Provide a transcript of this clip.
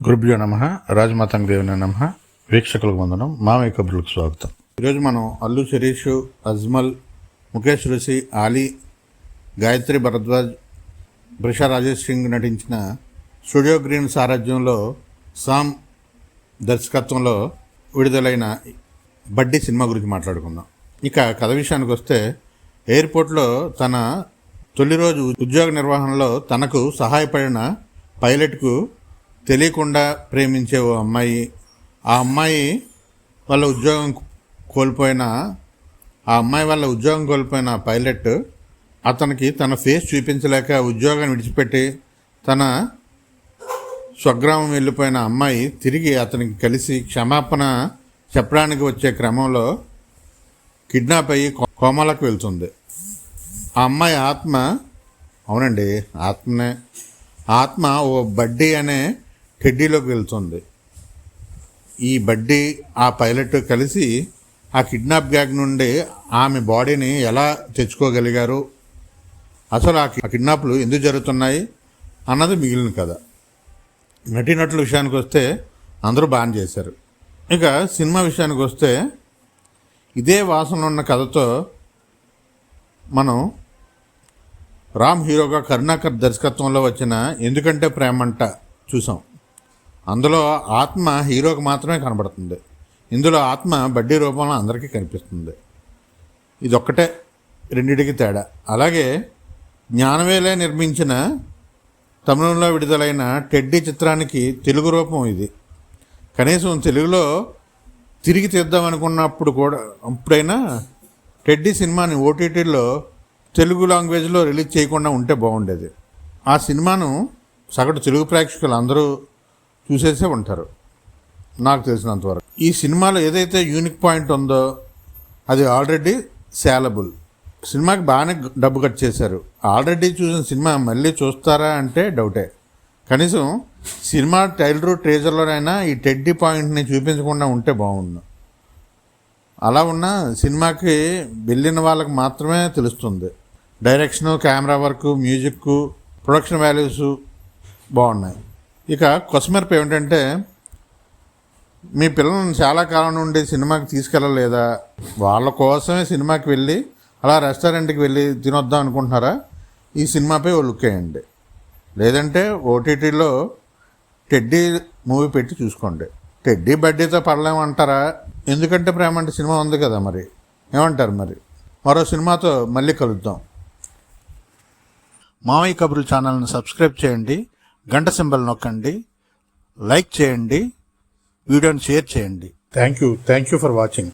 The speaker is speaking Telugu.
గురుభ్యో నమ రాజమాతంగ దేవుని నమ. వీక్షకులకు వందనం మామయ్య కబుర్లకు స్వాగతం. ఈరోజు మనం అల్లు శిరీష్ అజ్మల్ ముఖేష్ రుషి ఆలీ గాయత్రి భరద్వాజ్ బ్రిషా రాజేష్ సింగ్ నటించిన స్టూడియో గ్రీన్ సారథ్యంలో సామ్ దర్శకత్వంలో విడుదలైన బడ్డీ సినిమా గురించి మాట్లాడుకుందాం. ఇక కథ విషయానికి వస్తే ఎయిర్పోర్ట్లో తన తొలి రోజు ఉద్యోగ నిర్వహణలో తనకు సహాయపడిన పైలట్కు తెలియకుండా ప్రేమించే ఓ అమ్మాయి ఆ అమ్మాయి వాళ్ళ ఉద్యోగం కోల్పోయిన ఆ అమ్మాయి వాళ్ళ ఉద్యోగం కోల్పోయిన పైలట్ అతనికి తన ఫేస్ చూపించలేక ఉద్యోగాన్ని విడిచిపెట్టి తన స్వగ్రామం వెళ్ళిపోయిన అమ్మాయి తిరిగి అతనికి కలిసి క్షమాపణ చెప్పడానికి వచ్చే క్రమంలో కిడ్నాప్ అయ్యి కోమలకు కోమాలకు వెళ్తుంది. ఆ అమ్మాయి ఆత్మ అవునండి ఆత్మనే. ఆత్మ ఓ బడ్డీ అనే టెడ్డీలోకి వెళ్తుంది. ఈ బడ్డీ ఆ పైలట్ కలిసి ఆ కిడ్నాప్ గ్యాగ్ నుండి ఆమె బాడీని ఎలా తెచ్చుకోగలిగారు? అసలు ఆ కిడ్నాప్లు ఎందుకు జరుగుతున్నాయి? అన్నది మిగిలిన కథ. నటీనటుల విషయానికి వస్తే అందరూ బాన్ చేశారు. ఇక సినిమా విషయానికి వస్తే ఇదే వాసన ఉన్న కథతో మనం రామ్ హీరోగా కరుణాకర్ దర్శకత్వంలో వచ్చిన ఎందుకంటే ప్రేమంట చూసాం. అందులో ఆత్మ హీరోకి మాత్రమే కనబడుతుంది. ఇందులో ఆత్మ బడ్డీ రూపంలో అందరికీ కనిపిస్తుంది. ఇదొక్కటే రెండిటికి తేడా. అలాగే జ్ఞానవేలే నిర్మించిన తమిళంలో విడుదలైన టెడ్డీ చిత్రానికి తెలుగు రూపం ఇది. కనీసం తెలుగులో తిరిగి తీద్దాం అనుకున్నప్పుడు కూడా అప్పుడైనా టెడ్డీ సినిమాని ఓటీటీలో తెలుగు లాంగ్వేజ్లో రిలీజ్ చేయకుండా ఉంటే బాగుండేది. ఆ సినిమాను సగటు తెలుగు ప్రేక్షకులు అందరూ చూసేసే ఉంటారు. నాకు తెలిసినంతవరకు ఈ సినిమాలో ఏదైతే యూనిక్ పాయింట్ ఉందో అది ఆల్రెడీ సేలబుల్ సినిమాకి బాగానే డబ్బు కట్ చేశారు. ఆల్రెడీ చూసిన సినిమా మళ్ళీ చూస్తారా అంటే డౌటే కనీసం సినిమా టైలరు ట్రేజర్లోనైనా ఈ టెడ్డీ పాయింట్ని చూపించకుండా ఉంటే బాగుండు. అలా ఉన్న సినిమాకి వెళ్ళిన వాళ్ళకి మాత్రమే తెలుస్తుంది. Direction camera work music production values బాగున్నాయి. ఇక కొసమెరుపు ఏమిటంటే మీ పిల్లల్ని చాలా కాలం నుండి సినిమాకి తీసుకెళ్ళలేదా? వాళ్ళ కోసమే సినిమాకి వెళ్ళి అలా రెస్టారెంట్కి వెళ్ళి తినొద్దాం అనుకుంటున్నారా? ఈ సినిమాపై ఓ లుక్ వేయండి. లేదంటే ఓటీటీలో టెడ్డీ మూవీ పెట్టి చూసుకోండి. టెడ్డీ బడ్డీతో పడలేమంటారా ఎందుకంటే ప్రేమ అంటే సినిమా ఉంది కదా మరి. ఏమంటారు మరి? మరో సినిమాతో మళ్ళీ కలుద్దాం. మామయ్య కబుర్లు ఛానల్ని సబ్స్క్రైబ్ చేయండి. గంట సింబల్ నొక్కండి లైక్ చేయండి వీడియోని షేర్ చేయండి. Thank you thank you for watching